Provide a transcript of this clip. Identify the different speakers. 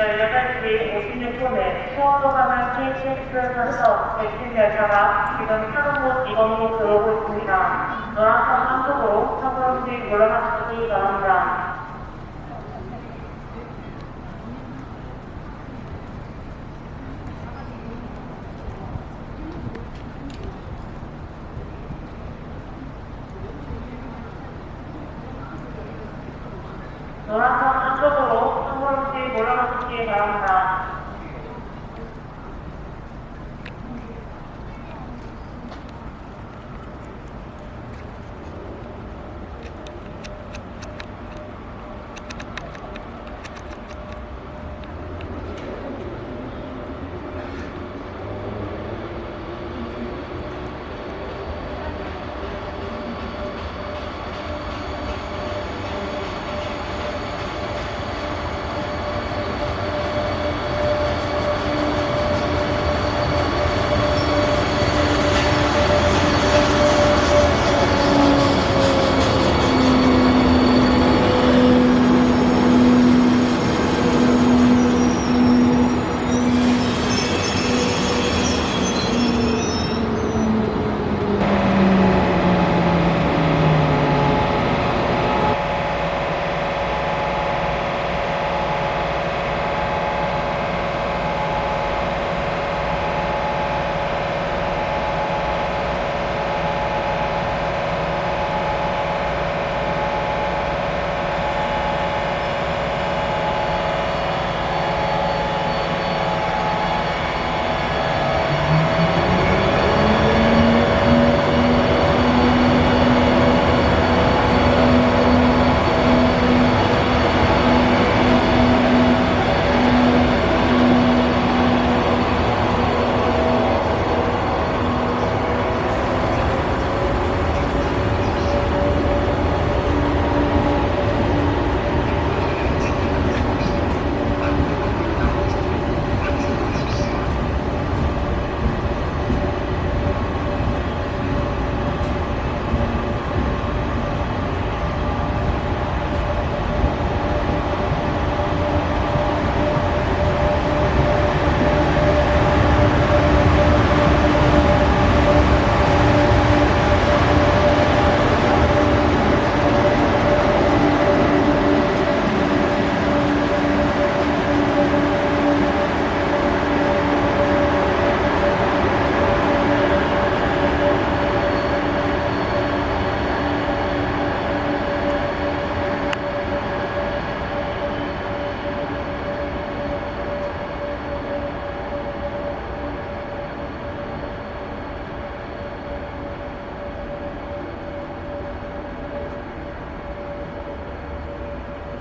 Speaker 1: 18시 56분에 수원로 가는 KTX 편서 백신 열차가 지금 곳 이건으로 들어오고 있습니다. 노란선 한쪽으로 한 번씩 물러나 주시기 바랍니다. 노란선 한쪽으로 한 번씩 물러나 주시기 바랍니다. came out